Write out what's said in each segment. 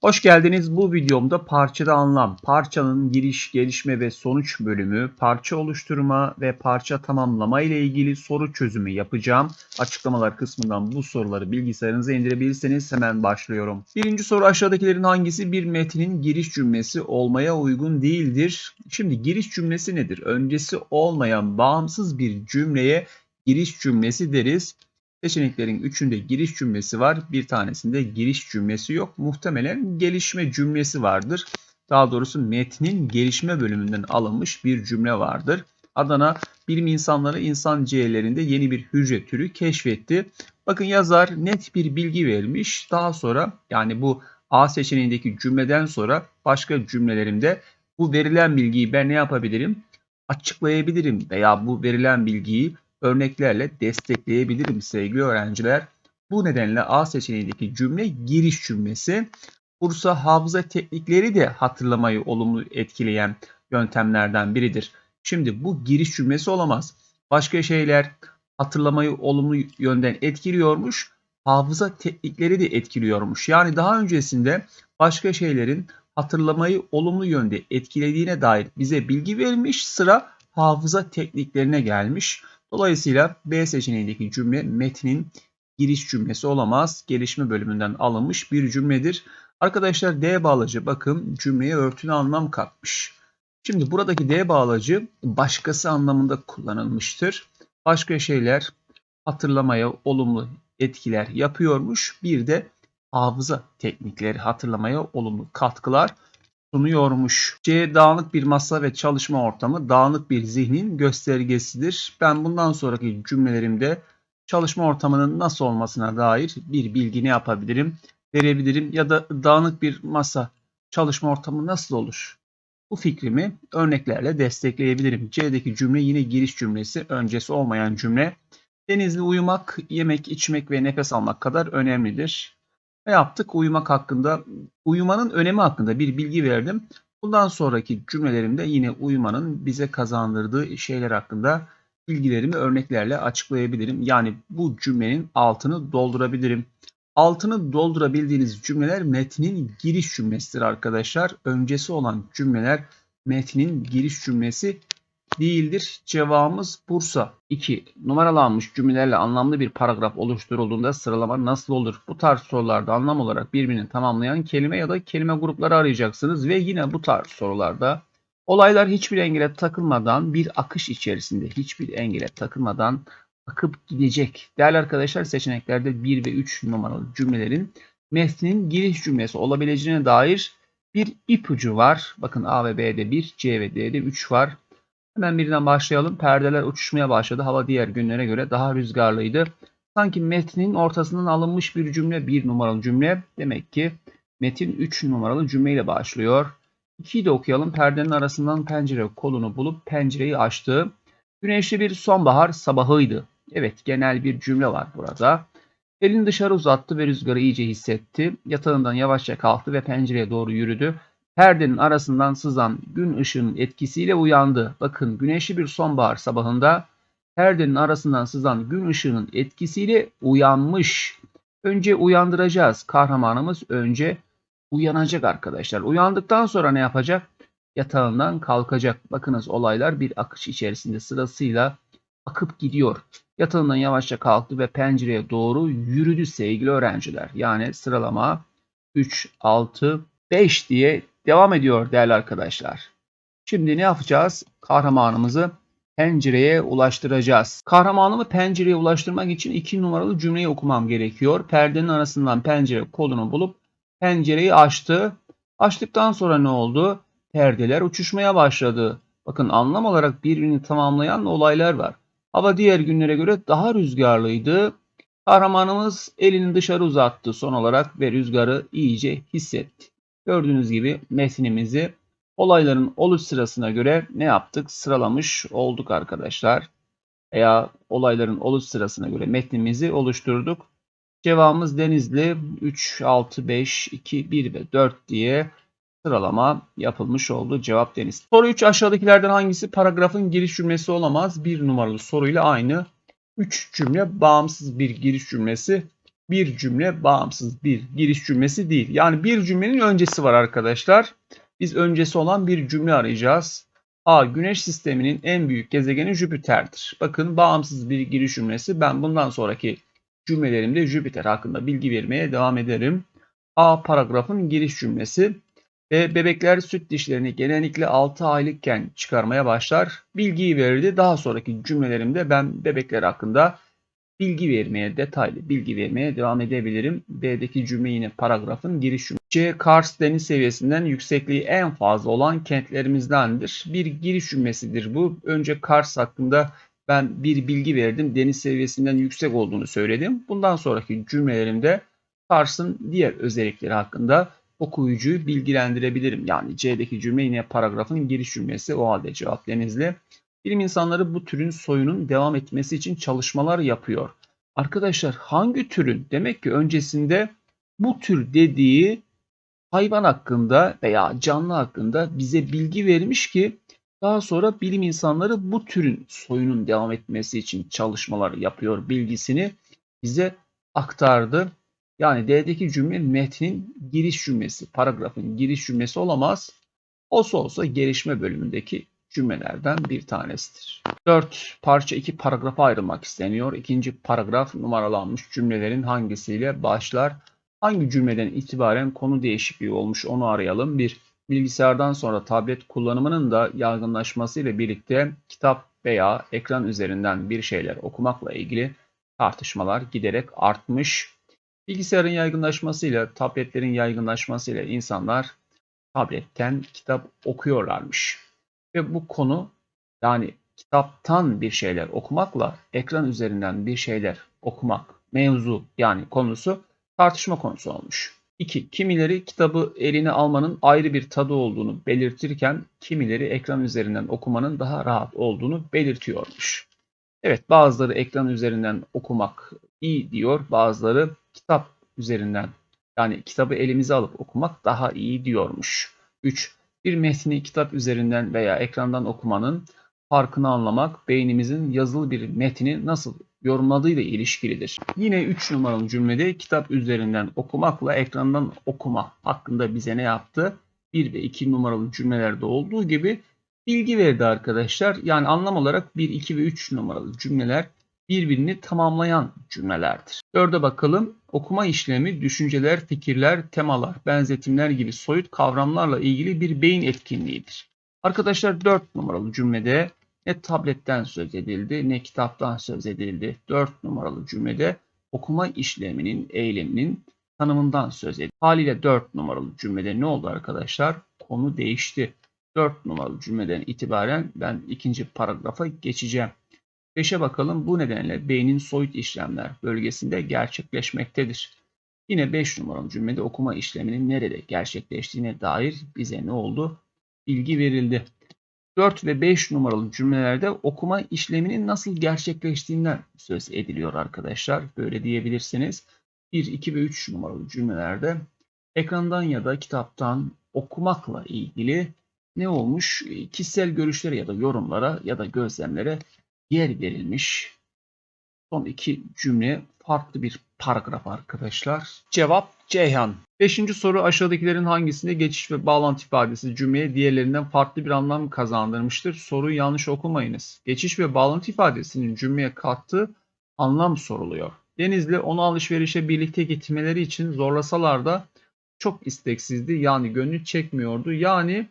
Hoş geldiniz. Bu videomda parçada anlam, parçanın giriş, gelişme ve sonuç bölümü, parça oluşturma ve parça tamamlama ile ilgili soru çözümü yapacağım. Açıklamalar kısmından bu soruları bilgisayarınıza indirebilirseniz hemen başlıyorum. Birinci soru aşağıdakilerin hangisi bir metnin giriş cümlesi olmaya uygun değildir? Şimdi giriş cümlesi nedir? Öncesi olmayan bağımsız bir cümleye giriş cümlesi deriz. Seçeneklerin üçünde giriş cümlesi var. Bir tanesinde giriş cümlesi yok. Muhtemelen gelişme cümlesi vardır. Daha doğrusu metnin gelişme bölümünden alınmış bir cümle vardır. Adana bilim insanları insan ciğerlerinde yeni bir hücre türü keşfetti. Bakın yazar net bir bilgi vermiş. Daha sonra yani bu A seçeneğindeki cümleden sonra başka cümlelerimde bu verilen bilgiyi ben ne yapabilirim? Açıklayabilirim veya bu verilen bilgiyi örneklerle destekleyebilirim sevgili öğrenciler. Bu nedenle A seçeneğindeki cümle giriş cümlesi. Bursa hafıza teknikleri de hatırlamayı olumlu etkileyen yöntemlerden biridir. Şimdi bu giriş cümlesi olamaz. Başka şeyler hatırlamayı olumlu yönden etkiliyormuş. Hafıza teknikleri de etkiliyormuş. Yani daha öncesinde başka şeylerin hatırlamayı olumlu yönde etkilediğine dair bize bilgi verilmiş. Sıra hafıza tekniklerine gelmiş. Dolayısıyla B seçeneğindeki cümle metnin giriş cümlesi olamaz. Gelişme bölümünden alınmış bir cümledir. Arkadaşlar D bağlacı bakın cümleye örtülü anlam katmış. Şimdi buradaki D bağlacı başkası anlamında kullanılmıştır. Başka şeyler hatırlamaya olumlu etkiler yapıyormuş. Bir de hafıza teknikleri hatırlamaya olumlu katkılar sunuyormuş. C dağınık bir masa ve çalışma ortamı dağınık bir zihnin göstergesidir. Ben bundan sonraki cümlelerimde çalışma ortamının nasıl olmasına dair bir bilgi ne yapabilirim? Verebilirim ya da dağınık bir masa çalışma ortamı nasıl olur? Bu fikrimi örneklerle destekleyebilirim. C'deki cümle yine giriş cümlesi, öncesi olmayan cümle. Denizli uyumak, yemek, içmek ve nefes almak kadar önemlidir. Ne yaptık? Uyumak hakkında, uyumanın önemi hakkında bir bilgi verdim. Bundan sonraki cümlelerimde yine uyumanın bize kazandırdığı şeyler hakkında bilgilerimi örneklerle açıklayabilirim. Yani bu cümlenin altını doldurabilirim. Altını doldurabildiğiniz cümleler metnin giriş cümlesidir arkadaşlar. Öncesi olan cümleler metnin giriş cümlesi değildir. Cevabımız Bursa. 2. Numaralanmış cümlelerle anlamlı bir paragraf oluşturulduğunda sıralama nasıl olur? Bu tarz sorularda anlam olarak birbirini tamamlayan kelime ya da kelime grupları arayacaksınız ve yine bu tarz sorularda olaylar hiçbir engele takılmadan bir akış içerisinde hiçbir engele takılmadan akıp gidecek. Değerli arkadaşlar seçeneklerde 1 ve 3 numaralı cümlelerin metnin giriş cümlesi olabileceğine dair bir ipucu var. Bakın A ve B'de 1, C ve D'de 3 var. Hemen birinden başlayalım. Perdeler uçuşmaya başladı. Hava diğer günlere göre daha rüzgarlıydı. Sanki metnin ortasından alınmış bir cümle, bir numaralı cümle. Demek ki metin 3 numaralı cümleyle başlıyor. 2'yi de okuyalım. Perdenin arasından pencere kolunu bulup pencereyi açtı. Güneşli bir sonbahar sabahıydı. Evet genel bir cümle var burada. Elini dışarı uzattı ve rüzgarı iyice hissetti. Yatağından yavaşça kalktı ve pencereye doğru yürüdü. Perdenin arasından sızan gün ışığının etkisiyle uyandı. Bakın güneşli bir sonbahar sabahında perdenin arasından sızan gün ışığının etkisiyle uyanmış. Önce uyandıracağız. Kahramanımız önce uyanacak arkadaşlar. Uyandıktan sonra ne yapacak? Yatağından kalkacak. Bakınız olaylar bir akış içerisinde sırasıyla akıp gidiyor. Yatağından yavaşça kalktı ve pencereye doğru yürüdü sevgili öğrenciler. Yani sıralama 3, 6, 5 diye devam ediyor değerli arkadaşlar. Şimdi ne yapacağız? Kahramanımızı pencereye ulaştıracağız. Kahramanımı pencereye ulaştırmak için iki numaralı cümleyi okumam gerekiyor. Perdenin arasından pencere kolunu bulup pencereyi açtı. Açtıktan sonra ne oldu? Perdeler uçuşmaya başladı. Bakın anlam olarak birbirini tamamlayan olaylar var. Hava diğer günlere göre daha rüzgarlıydı. Kahramanımız elini dışarı uzattı son olarak ve rüzgarı iyice hissetti. Gördüğünüz gibi metnimizi olayların oluş sırasına göre ne yaptık? Sıralamış olduk arkadaşlar. Veya olayların oluş sırasına göre metnimizi oluşturduk. Cevabımız Denizli 3, 6, 5, 2, 1 ve 4 diye sıralama yapılmış oldu. Cevap Deniz. Soru 3 aşağıdakilerden hangisi paragrafın giriş cümlesi olamaz? Bir numaralı soruyla aynı. 3 cümle bağımsız bir giriş cümlesi bir cümle bağımsız bir giriş cümlesi değil. Yani bir cümlenin öncesi var arkadaşlar. Biz öncesi olan bir cümle arayacağız. A. Güneş sisteminin en büyük gezegeni Jüpiter'dir. Bakın bağımsız bir giriş cümlesi. Ben bundan sonraki cümlelerimde Jüpiter hakkında bilgi vermeye devam ederim. A. Paragrafın giriş cümlesi. Ve bebekler süt dişlerini genellikle 6 aylıkken çıkarmaya başlar. Bilgiyi verirdi. Daha sonraki cümlelerimde ben bebekler hakkında bilgi vermeye, detaylı bilgi vermeye devam edebilirim. B'deki cümle yine paragrafın giriş cümlesi. C. Kars deniz seviyesinden yüksekliği en fazla olan kentlerimizdendir. Bir giriş cümlesidir bu. Önce Kars hakkında ben bir bilgi verdim. Deniz seviyesinden yüksek olduğunu söyledim. Bundan sonraki cümlelerimde Kars'ın diğer özellikleri hakkında okuyucuyu bilgilendirebilirim. Yani C'deki cümle yine paragrafın giriş cümlesi. O halde cevap Denizli. Bilim insanları bu türün soyunun devam etmesi için çalışmalar yapıyor. Arkadaşlar hangi türün? Demek ki öncesinde bu tür dediği hayvan hakkında veya canlı hakkında bize bilgi vermiş ki daha sonra bilim insanları bu türün soyunun devam etmesi için çalışmalar yapıyor bilgisini bize aktardı. Yani D'deki cümle metnin giriş cümlesi, paragrafın giriş cümlesi olamaz. Olsa olsa gelişme bölümündeki cümlelerden bir tanesidir. 4. Parça 2 paragrafa ayrılmak isteniyor. İkinci paragraf numaralanmış cümlelerin hangisiyle başlar? Hangi cümleden itibaren konu değişikliği olmuş onu arayalım. 1. Bilgisayardan sonra tablet kullanımının da yaygınlaşmasıyla birlikte kitap veya ekran üzerinden bir şeyler okumakla ilgili tartışmalar giderek artmış. Bilgisayarın yaygınlaşmasıyla, tabletlerin yaygınlaşmasıyla insanlar tabletten kitap okuyorlarmış. Ve bu konu yani kitaptan bir şeyler okumakla ekran üzerinden bir şeyler okumak mevzu yani konusu tartışma konusu olmuş. 2. Kimileri kitabı eline almanın ayrı bir tadı olduğunu belirtirken kimileri ekran üzerinden okumanın daha rahat olduğunu belirtiyormuş. Evet bazıları ekran üzerinden okumak iyi diyor, bazıları kitap üzerinden yani kitabı elimize alıp okumak daha iyi diyormuş. 3. Bir metni kitap üzerinden veya ekrandan okumanın farkını anlamak beynimizin yazılı bir metni nasıl yorumladığıyla ilişkilidir. Yine 3 numaralı cümlede kitap üzerinden okumakla ekrandan okuma hakkında bize ne yaptı? 1 ve 2 numaralı cümlelerde olduğu gibi bilgi verdi arkadaşlar. Yani anlam olarak 1, 2 ve 3 numaralı cümleler birbirini tamamlayan cümlelerdir. Dörde bakalım. Okuma işlemi, düşünceler, fikirler, temalar, benzetimler gibi soyut kavramlarla ilgili bir beyin etkinliğidir. Arkadaşlar 4 numaralı cümlede ne tabletten söz edildi ne kitaptan söz edildi. 4 numaralı cümlede okuma işleminin, eyleminin tanımından söz edildi. Haliyle 4 numaralı cümlede ne oldu arkadaşlar? Konu değişti. 4 numaralı cümleden itibaren ben ikinci paragrafa geçeceğim. 5'e bakalım. Bu nedenle beynin soyut işlemler bölgesinde gerçekleşmektedir. Yine 5 numaralı cümlede okuma işleminin nerede gerçekleştiğine dair bize ne oldu? Bilgi verildi. 4 ve 5 numaralı cümlelerde okuma işleminin nasıl gerçekleştiğinden söz ediliyor arkadaşlar. Böyle diyebilirsiniz. 1, 2 ve 3 numaralı cümlelerde ekrandan ya da kitaptan okumakla ilgili ne olmuş? Kişisel görüşlere ya da yorumlara ya da gözlemlere yer verilmiş. Son iki cümle farklı bir paragraf arkadaşlar. Cevap Ceyhan. Beşinci soru aşağıdakilerin hangisinde geçiş ve bağlantı ifadesi cümleye diğerlerinden farklı bir anlam kazandırmıştır? Soruyu yanlış okumayınız. Geçiş ve bağlantı ifadesinin cümleye kattığı anlam soruluyor. Denizli onu alışverişe birlikte gitmeleri için zorlasalar da çok isteksizdi. Yani gönlü çekmiyordu. Yani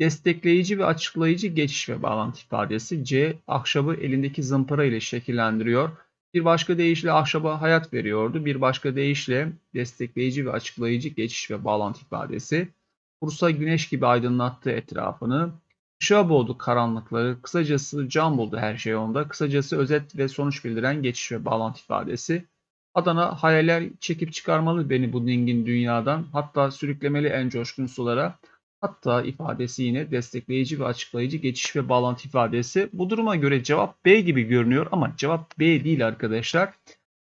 Destekleyici ve açıklayıcı geçiş ve bağlantı ifadesi C. Ahşabı elindeki zımpara ile şekillendiriyor. Bir başka deyişle ahşaba hayat veriyordu. Bir başka deyişle destekleyici ve açıklayıcı geçiş ve bağlantı ifadesi. Bursa güneş gibi aydınlattı etrafını. Işığa boğdu karanlıkları. Kısacası can buldu her şey onda. Kısacası özet ve sonuç bildiren geçiş ve bağlantı ifadesi. Adana hayaller çekip çıkarmalı beni bu dingin dünyadan. Hatta sürüklemeli en coşkun sulara. Hatta ifadesi yine destekleyici ve açıklayıcı geçiş ve bağlantı ifadesi. Bu duruma göre cevap B gibi görünüyor ama cevap B değil arkadaşlar.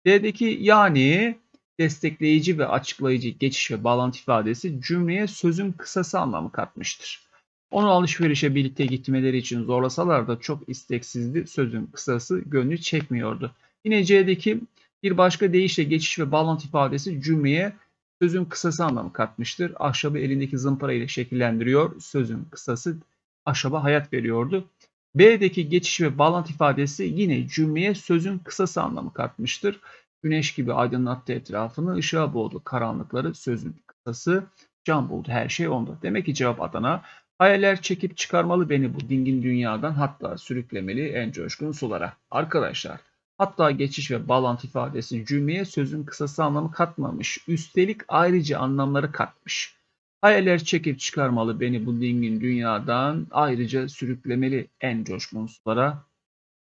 D'deki yani destekleyici ve açıklayıcı geçiş ve bağlantı ifadesi cümleye sözün kısası anlamı katmıştır. Onu alışverişe birlikte gitmeleri için zorlasalar da çok isteksizdi. Sözün kısası gönlü çekmiyordu. Yine C'deki Bir başka deyişle geçiş ve bağlantı ifadesi cümleye sözün kısası anlamı katmıştır. Ahşabı elindeki zımpara ile şekillendiriyor. Sözün kısası ahşaba hayat veriyordu. B'deki geçiş ve bağlantı ifadesi yine cümleye sözün kısası anlamı katmıştır. Güneş gibi aydınlattı etrafını, ışığa boğdu karanlıkları, sözün kısası, can buldu her şey onda. Demek ki cevap Adana. Hayaller çekip çıkarmalı beni bu dingin dünyadan hatta sürüklemeli en coşkun sulara. Arkadaşlar hatta geçiş ve bağlantı ifadesi cümleye sözün kısası anlamı katmamış. Üstelik ayrıca anlamları katmış. Hayaller çekip çıkarmalı beni bu dingin dünyadan ayrıca sürüklemeli en coşkun sulara.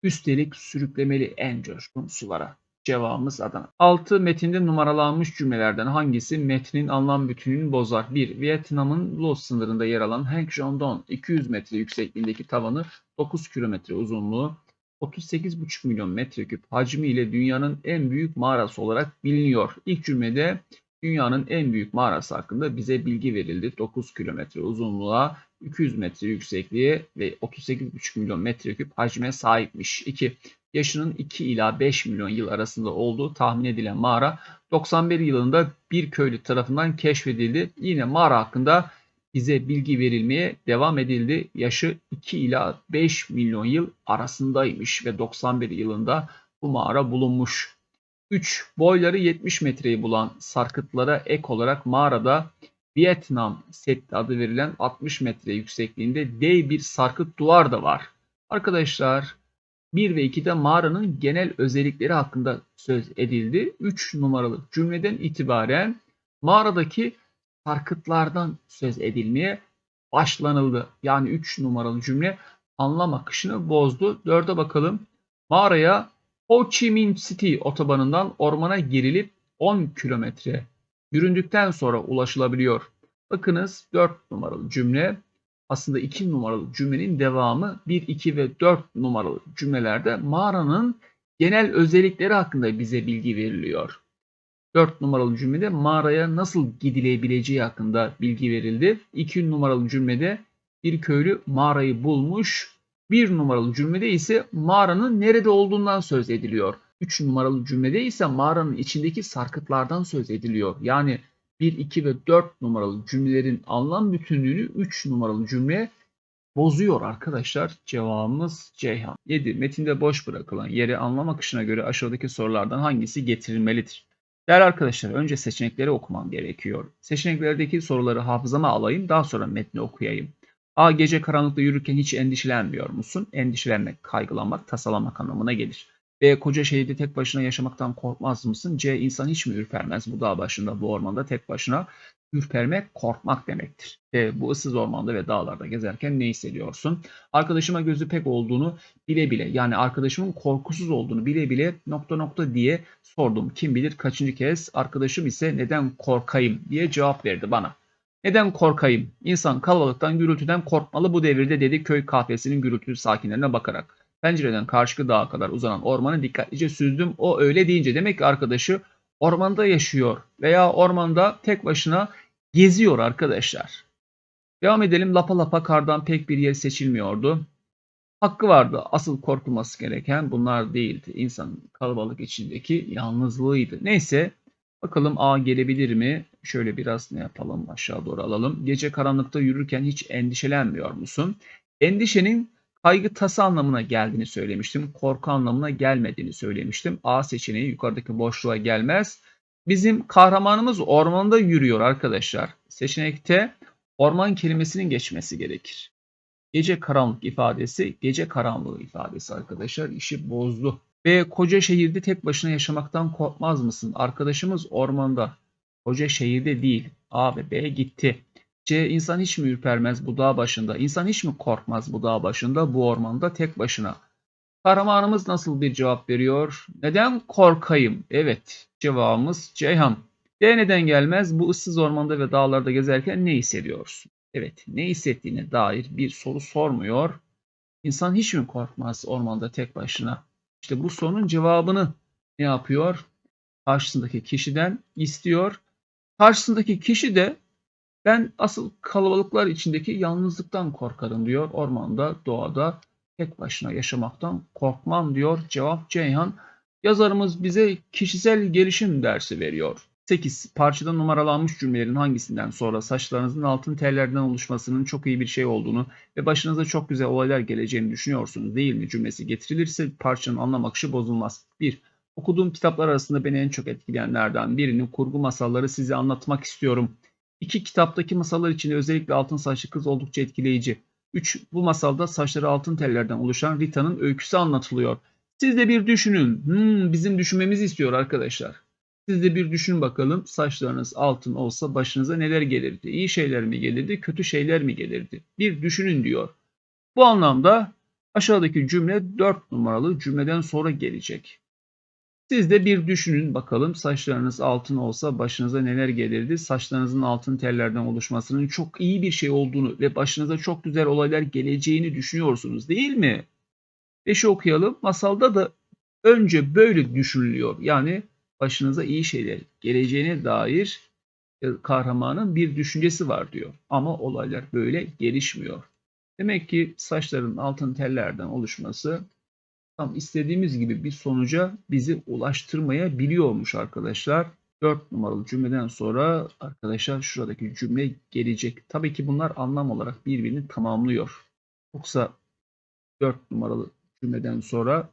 Üstelik sürüklemeli en coşkun sulara. Cevabımız Adana. 6. Metinde numaralanmış cümlelerden hangisi metnin anlam bütününü bozar? 1. Vietnam'ın Laos sınırında yer alan Hang Jong-don 200 metre yüksekliğindeki tavanı 9 kilometre uzunluğu 38,5 milyon metreküp hacmi ile dünyanın en büyük mağarası olarak biliniyor. İlk cümlede dünyanın en büyük mağarası hakkında bize bilgi verildi. 9 kilometre uzunluğa, 200 metre yüksekliğe ve 38,5 milyon metreküp hacme sahipmiş. 2. Yaşının 2 ila 5 milyon yıl arasında olduğu tahmin edilen mağara 91 yılında bir köylü tarafından keşfedildi. Yine mağara hakkında bize bilgi verilmeye devam edildi. Yaşı 2 ila 5 milyon yıl arasındaymış ve 91 yılında bu mağara bulunmuş. 3. Boyları 70 metreyi bulan sarkıtlara ek olarak mağarada Vietnam Seddi adı verilen 60 metre yüksekliğinde dev bir sarkıt duvar da var. Arkadaşlar 1 ve 2'de mağaranın genel özellikleri hakkında söz edildi. 3 numaralı cümleden itibaren mağaradaki sarkıtlardan söz edilmeye başlanıldı. Yani 3 numaralı cümle anlam akışını bozdu. 4'e bakalım. Mağaraya Ho Chi Minh City otobanından ormana girilip 10 kilometre yüründükten sonra ulaşılabiliyor. Bakınız 4 numaralı cümle aslında 2 numaralı cümlenin devamı 1, 2 ve 4 numaralı cümlelerde mağaranın genel özellikleri hakkında bize bilgi veriliyor. 4 numaralı cümlede mağaraya nasıl gidilebileceği hakkında bilgi verildi. 2 numaralı cümlede bir köylü mağarayı bulmuş. 1 numaralı cümlede ise mağaranın nerede olduğundan söz ediliyor. 3 numaralı cümlede ise mağaranın içindeki sarkıtlardan söz ediliyor. Yani 1, 2 ve 4 numaralı cümlelerin anlam bütünlüğünü 3 numaralı cümle bozuyor arkadaşlar. Cevabımız Ceyhan. 7. Metinde boş bırakılan yere anlam akışına göre aşağıdaki sorulardan hangisi getirilmelidir? Değerli arkadaşlar önce seçenekleri okumam gerekiyor. Seçeneklerdeki soruları hafızama alayım daha sonra metni okuyayım. A. Gece karanlıkta yürürken hiç endişelenmiyor musun? Endişelenmek, kaygılanmak, tasalanmak anlamına gelir. B. Koca şehirde tek başına yaşamaktan korkmaz mısın? C. İnsan hiç mi ürpermez bu dağ başında, bu ormanda tek başına? Ürpermek, korkmak demektir. D. Bu ıssız ormanda ve dağlarda gezerken ne hissediyorsun? Arkadaşıma gözü pek olduğunu bile bile, yani arkadaşımın korkusuz olduğunu bile bile nokta nokta diye sordum. Kim bilir kaçıncı kez arkadaşım ise neden korkayım diye cevap verdi bana. Neden korkayım? İnsan kalabalıktan, gürültüden korkmalı bu devirde dedi köy kahvesinin gürültülü sakinlerine bakarak. Pencereden karşı dağa kadar uzanan ormanı dikkatlice süzdüm. O öyle deyince demek ki arkadaşı ormanda yaşıyor veya ormanda tek başına geziyor arkadaşlar. Devam edelim. Lapa lapa kardan pek bir yer seçilmiyordu. Hakkı vardı. Asıl korkulması gereken bunlar değildi. İnsanın kalabalık içindeki yalnızlığıydı. Neyse bakalım A gelebilir mi? Şöyle biraz ne yapalım aşağı doğru alalım. Gece karanlıkta yürürken hiç endişelenmiyor musun? Endişenin kaygı tası anlamına geldiğini söylemiştim. Korku anlamına gelmediğini söylemiştim. A seçeneği yukarıdaki boşluğa gelmez. Bizim kahramanımız ormanda yürüyor arkadaşlar. Seçenekte orman kelimesinin geçmesi gerekir. Gece karanlık ifadesi, gece karanlığı ifadesi arkadaşlar işi bozdu. Ve koca şehirde tek başına yaşamaktan korkmaz mısın? Arkadaşımız ormanda. Koca şehirde değil. A ve B gitti. C. insan hiç mi ürpermez bu dağ başında? İnsan hiç mi korkmaz bu dağ başında, bu ormanda tek başına? Kahramanımız nasıl bir cevap veriyor? Neden korkayım? Evet, cevabımız Ceyhan. D neden gelmez? Bu ıssız ormanda ve dağlarda gezerken ne hissediyorsun? Evet, ne hissettiğine dair bir soru sormuyor. İnsan hiç mi korkmaz ormanda tek başına? İşte bu sorunun cevabını ne yapıyor? Karşısındaki kişiden istiyor. Karşısındaki kişi de ben asıl kalabalıklar içindeki yalnızlıktan korkarım diyor. Ormanda, doğada tek başına yaşamaktan korkmam diyor. Cevap Ceyhan. Yazarımız bize kişisel gelişim dersi veriyor. 8. Parçada numaralanmış cümlelerin hangisinden sonra saçlarınızın altın tellerden oluşmasının çok iyi bir şey olduğunu ve başınıza çok güzel olaylar geleceğini düşünüyorsunuz değil mi cümlesi getirilirse parçanın anlam akışı bozulmaz. 1. Okuduğum kitaplar arasında beni en çok etkileyenlerden birinin kurgu masalları size anlatmak istiyorum. İki kitaptaki masallar içinde özellikle altın saçlı kız oldukça etkileyici. 3. Bu masalda saçları altın tellerden oluşan Rita'nın öyküsü anlatılıyor. Siz de bir düşünün. Hmm, bizim düşünmemizi istiyor arkadaşlar. Siz de bir düşün bakalım saçlarınız altın olsa başınıza neler gelirdi? İyi şeyler mi gelirdi, kötü şeyler mi gelirdi? Bir düşünün diyor. Bu anlamda aşağıdaki cümle 4 numaralı cümleden sonra gelecek. Siz de bir düşünün bakalım saçlarınız altın olsa başınıza neler gelirdi? Saçlarınızın altın tellerden oluşmasının çok iyi bir şey olduğunu ve başınıza çok güzel olaylar geleceğini düşünüyorsunuz değil mi? Beşi okuyalım. Masalda da önce böyle düşünülüyor. Yani başınıza iyi şeyler geleceğine dair e, kahramanın bir düşüncesi var diyor. Ama olaylar böyle gelişmiyor. Demek ki saçların altın tellerden oluşması tam istediğimiz gibi bir sonuca bizi ulaştırmayabiliyormuş arkadaşlar. 4 numaralı cümleden sonra arkadaşlar şuradaki cümle gelecek. Tabii ki bunlar anlam olarak birbirini tamamlıyor. Yoksa 4 numaralı cümleden sonra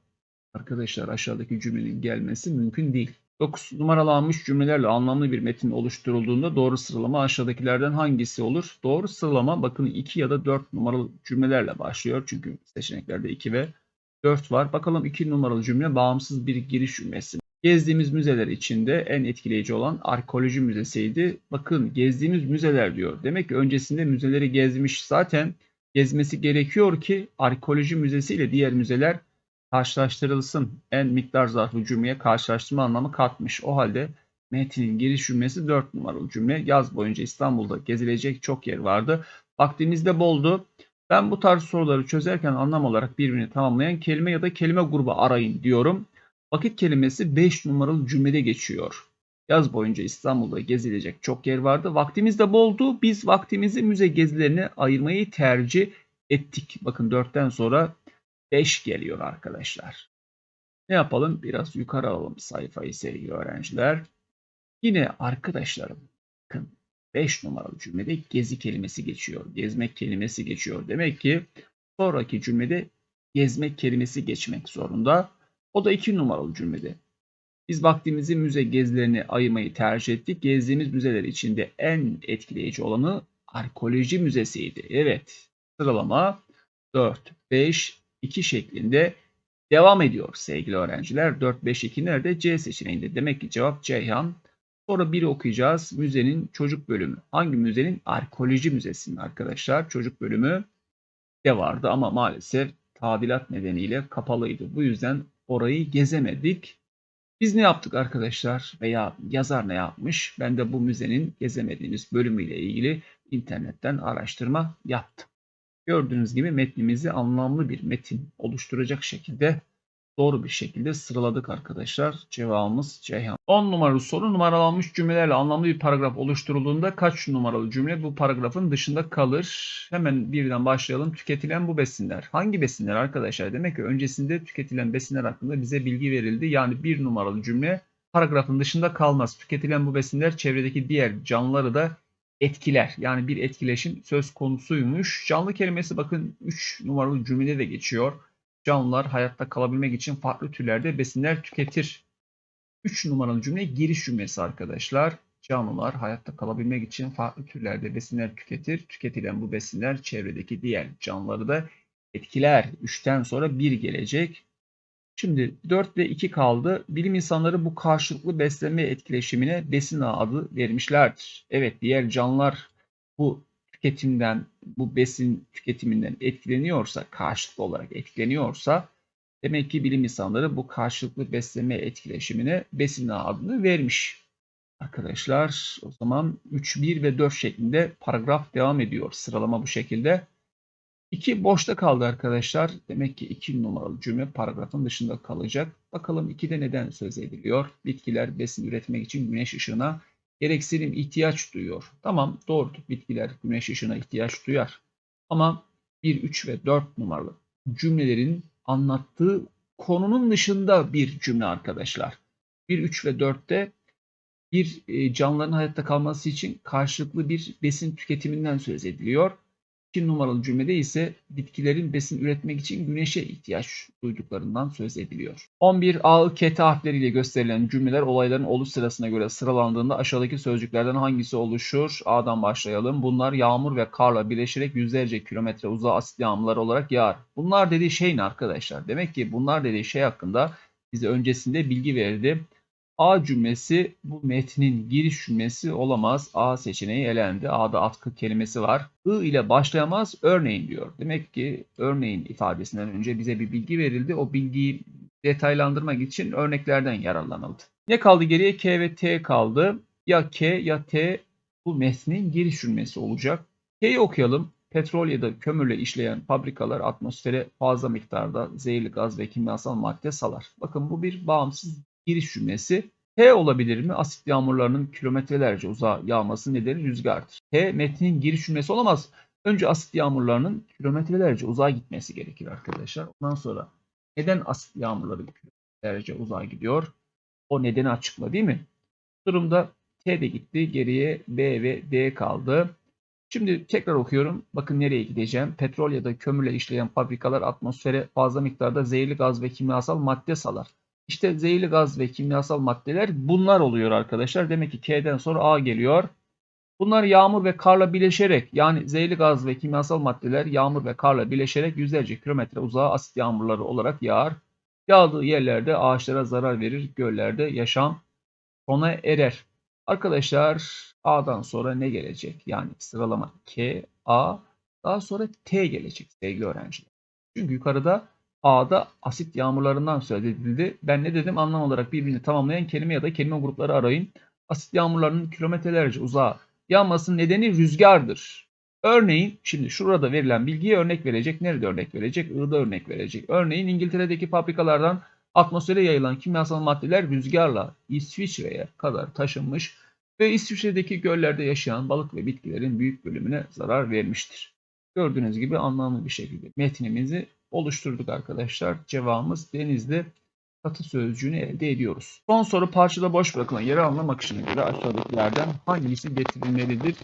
arkadaşlar aşağıdaki cümlenin gelmesi mümkün değil. 9 numaralanmış cümlelerle anlamlı bir metin oluşturulduğunda doğru sıralama aşağıdakilerden hangisi olur? Doğru sıralama bakın 2 ya da 4 numaralı cümlelerle başlıyor. Çünkü seçeneklerde 2 ve 4 var. Bakalım 2 numaralı cümle bağımsız bir giriş cümlesi. Gezdiğimiz müzeler içinde en etkileyici olan arkeoloji müzesiydi. Bakın gezdiğimiz müzeler diyor. Demek ki öncesinde müzeleri gezmiş zaten gezmesi gerekiyor ki arkeoloji müzesi ile diğer müzeler karşılaştırılsın. En miktar zarfı cümleye karşılaştırma anlamı katmış. O halde metnin giriş cümlesi 4 numaralı cümle. Yaz boyunca İstanbul'da gezilecek çok yer vardı. Vaktimiz de boldu. Ben bu tarz soruları çözerken anlam olarak birbirini tamamlayan kelime ya da kelime grubu arayın diyorum. Vakit kelimesi 5 numaralı cümlede geçiyor. Yaz boyunca İstanbul'da gezilecek çok yer vardı. Vaktimiz de boldu. Biz vaktimizi müze gezilerine ayırmayı tercih ettik. Bakın 4'ten sonra 5 geliyor arkadaşlar. Ne yapalım? Biraz yukarı alalım sayfayı sevgili öğrenciler. Yine arkadaşlarım bakın 5 numaralı cümlede gezi kelimesi geçiyor. Gezmek kelimesi geçiyor. Demek ki sonraki cümlede gezmek kelimesi geçmek zorunda. O da 2 numaralı cümlede. Biz vaktimizi müze gezilerine ayırmayı tercih ettik. Gezdiğimiz müzeler içinde en etkileyici olanı arkeoloji müzesiydi. Evet. Sıralama 4, 5, 2 şeklinde devam ediyor sevgili öğrenciler. 4, 5, 2 nerede? C seçeneğinde. Demek ki cevap Ceyhan. Sonra bir okuyacağız. Müzenin çocuk bölümü. Hangi müzenin? Arkeoloji müzesinin arkadaşlar. Çocuk bölümü de vardı ama maalesef tadilat nedeniyle kapalıydı. Bu yüzden orayı gezemedik. Biz ne yaptık arkadaşlar veya yazar ne yapmış? Ben de bu müzenin gezemediğiniz bölümüyle ilgili internetten araştırma yaptım. Gördüğünüz gibi metnimizi anlamlı bir metin oluşturacak şekilde doğru bir şekilde sıraladık arkadaşlar. Cevabımız Ceyhan. 10 numaralı soru numaralanmış cümlelerle anlamlı bir paragraf oluşturulduğunda kaç numaralı cümle bu paragrafın dışında kalır? Hemen birden başlayalım. Tüketilen bu besinler. Hangi besinler arkadaşlar? Demek ki öncesinde tüketilen besinler hakkında bize bilgi verildi. Yani bir numaralı cümle paragrafın dışında kalmaz. Tüketilen bu besinler çevredeki diğer canlıları da etkiler. Yani bir etkileşim söz konusuymuş. Canlı kelimesi bakın 3 numaralı cümlede de geçiyor. Canlılar hayatta kalabilmek için farklı türlerde besinler tüketir. 3 numaralı cümle giriş cümlesi arkadaşlar. Canlılar hayatta kalabilmek için farklı türlerde besinler tüketir. Tüketilen bu besinler çevredeki diğer canlıları da etkiler. 3'ten sonra 1 gelecek. Şimdi 4 ve 2 kaldı. Bilim insanları bu karşılıklı beslenme etkileşimine besin ağı adı vermişlerdir. Evet diğer canlılar bu tüketimden, bu besin tüketiminden etkileniyorsa, karşılıklı olarak etkileniyorsa demek ki bilim insanları bu karşılıklı beslenme etkileşimine besin adını vermiş. Arkadaşlar o zaman 3, 1 ve 4 şeklinde paragraf devam ediyor. Sıralama bu şekilde. 2 boşta kaldı arkadaşlar. Demek ki 2 numaralı cümle paragrafın dışında kalacak. Bakalım 2'de neden söz ediliyor? Bitkiler besin üretmek için güneş ışığına gereksinim ihtiyaç duyuyor. Tamam doğrudur. Bitkiler güneş ışığına ihtiyaç duyar. Ama 1, 3 ve 4 numaralı cümlelerin anlattığı konunun dışında bir cümle arkadaşlar. 1, 3 ve 4'te bir e, canlıların hayatta kalması için karşılıklı bir besin tüketiminden söz ediliyor. 2 numaralı cümlede ise bitkilerin besin üretmek için güneşe ihtiyaç duyduklarından söz ediliyor. 11 A, K T harfleriyle gösterilen cümleler olayların oluş sırasına göre sıralandığında aşağıdaki sözcüklerden hangisi oluşur? A'dan başlayalım. Bunlar yağmur ve karla birleşerek yüzlerce kilometre uzağa asit yağmurlar olarak yağar. Bunlar dediği şey ne arkadaşlar? Demek ki bunlar dediği şey hakkında bize öncesinde bilgi verdi. A cümlesi bu metnin giriş cümlesi olamaz. A seçeneği elendi. A'da atkı kelimesi var. I ile başlayamaz örneğin diyor. Demek ki örneğin ifadesinden önce bize bir bilgi verildi. O bilgiyi detaylandırmak için örneklerden yararlanıldı. Ne kaldı geriye? K ve T kaldı. Ya K ya T bu metnin giriş cümlesi olacak. K'yi okuyalım. Petrol ya da kömürle işleyen fabrikalar atmosfere fazla miktarda zehirli gaz ve kimyasal madde salar. Bakın bu bir bağımsız giriş cümlesi. H olabilir mi? Asit yağmurlarının kilometrelerce uzağa yağması nedeni rüzgardır. H metnin giriş cümlesi olamaz. Önce asit yağmurlarının kilometrelerce uzağa gitmesi gerekir arkadaşlar. Ondan sonra neden asit yağmurları kilometrelerce uzağa gidiyor? O nedeni açıkla değil mi? Bu durumda T de gitti. Geriye B ve D kaldı. Şimdi tekrar okuyorum. Bakın nereye gideceğim. Petrol ya da kömürle işleyen fabrikalar atmosfere fazla miktarda zehirli gaz ve kimyasal madde salar. İşte zehirli gaz ve kimyasal maddeler bunlar oluyor arkadaşlar. Demek ki K'den sonra A geliyor. Bunlar yağmur ve karla birleşerek yani zehirli gaz ve kimyasal maddeler yağmur ve karla birleşerek yüzlerce kilometre uzağa asit yağmurları olarak yağar. Yağdığı yerlerde ağaçlara zarar verir, göllerde yaşam sona erer. Arkadaşlar A'dan sonra ne gelecek? Yani sıralama K, A, daha sonra T gelecek sevgili öğrenciler. Çünkü yukarıda A'da asit yağmurlarından söz edildi. Ben ne dedim? Anlam olarak birbirini tamamlayan kelime ya da kelime grupları arayın. Asit yağmurlarının kilometrelerce uzağa yağmasının nedeni rüzgardır. Örneğin şimdi şurada verilen bilgiye örnek verecek. Nerede örnek verecek? I'da örnek verecek. Örneğin İngiltere'deki fabrikalardan atmosfere yayılan kimyasal maddeler rüzgarla İsviçre'ye kadar taşınmış ve İsviçre'deki göllerde yaşayan balık ve bitkilerin büyük bölümüne zarar vermiştir. Gördüğünüz gibi anlamlı bir şekilde metnimizi oluşturduk arkadaşlar. Cevabımız denizde katı sözcüğünü elde ediyoruz. Son soru parçada boş bırakılan yere alma akışına göre aşağıdakilerden hangisi getirilmelidir?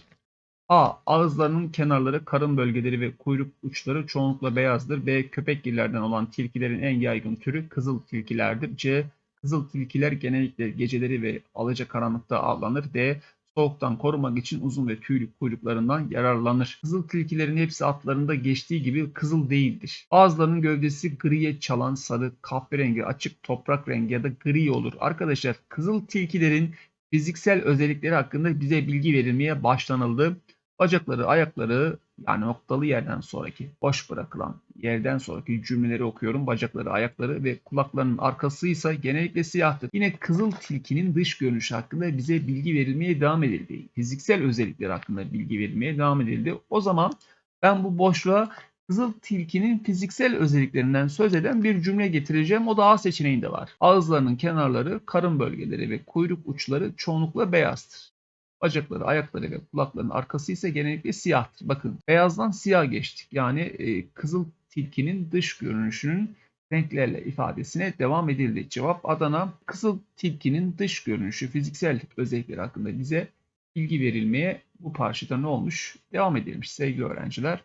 A. Ağızlarının kenarları, karın bölgeleri ve kuyruk uçları çoğunlukla beyazdır. B. Köpekgillerden olan tilkilerin en yaygın türü kızıl tilkilerdir. C. Kızıl tilkiler genellikle geceleri ve alacakaranlıkta avlanır. D. Soğuktan korumak için uzun ve tüylü kuyruklarından yararlanır. Kızıl tilkilerin hepsi atlarında geçtiği gibi kızıl değildir. Ağızlarının gövdesi griye çalan sarı, kahverengi, açık toprak rengi ya da gri olur. Arkadaşlar kızıl tilkilerin fiziksel özellikleri hakkında bize bilgi verilmeye başlanıldı. Bacakları, ayakları yani noktalı yerden sonraki boş bırakılan yerden sonraki cümleleri okuyorum. Bacakları, ayakları ve kulaklarının arkası ise genellikle siyahtır. Yine kızıl tilkinin dış görünüşü hakkında bize bilgi verilmeye devam edildi. Fiziksel özellikleri hakkında bilgi verilmeye devam edildi. O zaman ben bu boşluğa kızıl tilkinin fiziksel özelliklerinden söz eden bir cümle getireceğim. O da A seçeneğinde var. Ağızlarının kenarları, karın bölgeleri ve kuyruk uçları çoğunlukla beyazdır. Bacakları, ayakları ve kulaklarının arkası ise genellikle siyahtır. Bakın beyazdan siyah geçtik. Yani e, kızıl tilkinin dış görünüşünün renklerle ifadesine devam edildi. Cevap Adana. Kızıl tilkinin dış görünüşü, fiziksel özellikleri hakkında bize bilgi verilmeye bu parçada ne olmuş? Devam edilmiş sevgili öğrenciler.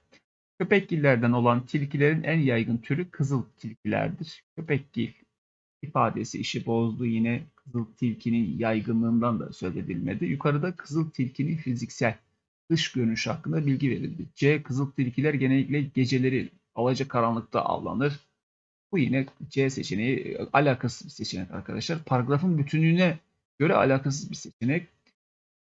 Köpekgillerden olan tilkilerin en yaygın türü kızıl tilkilerdir. Köpekgil ifadesi işi bozdu. Yine kızıl tilkinin yaygınlığından da söz edilmedi. Yukarıda kızıl tilkinin fiziksel dış görünüşü hakkında bilgi verildi. C. Kızıl tilkiler genellikle geceleri alacakaranlıkta avlanır. Bu yine C seçeneği alakasız bir seçenek arkadaşlar. Paragrafın bütünlüğüne göre alakasız bir seçenek.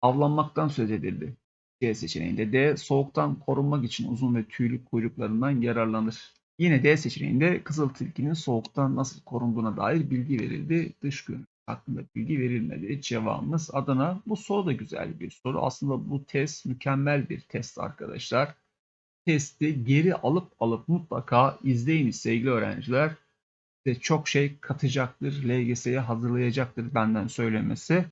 Avlanmaktan söz edildi. C seçeneğinde D. Soğuktan korunmak için uzun ve tüylü kuyruklarından yararlanır. Yine D seçeneğinde kızıl tilkinin soğuktan nasıl korunduğuna dair bilgi verildi. Dış görünüş hakkında bilgi verilmedi. Cevabımız Adana. Bu soru da güzel bir soru. Aslında bu test mükemmel bir test arkadaşlar. Testi geri alıp alıp mutlaka izleyiniz sevgili öğrenciler. Size çok şey katacaktır. LGS'ye hazırlayacaktır benden söylemesi.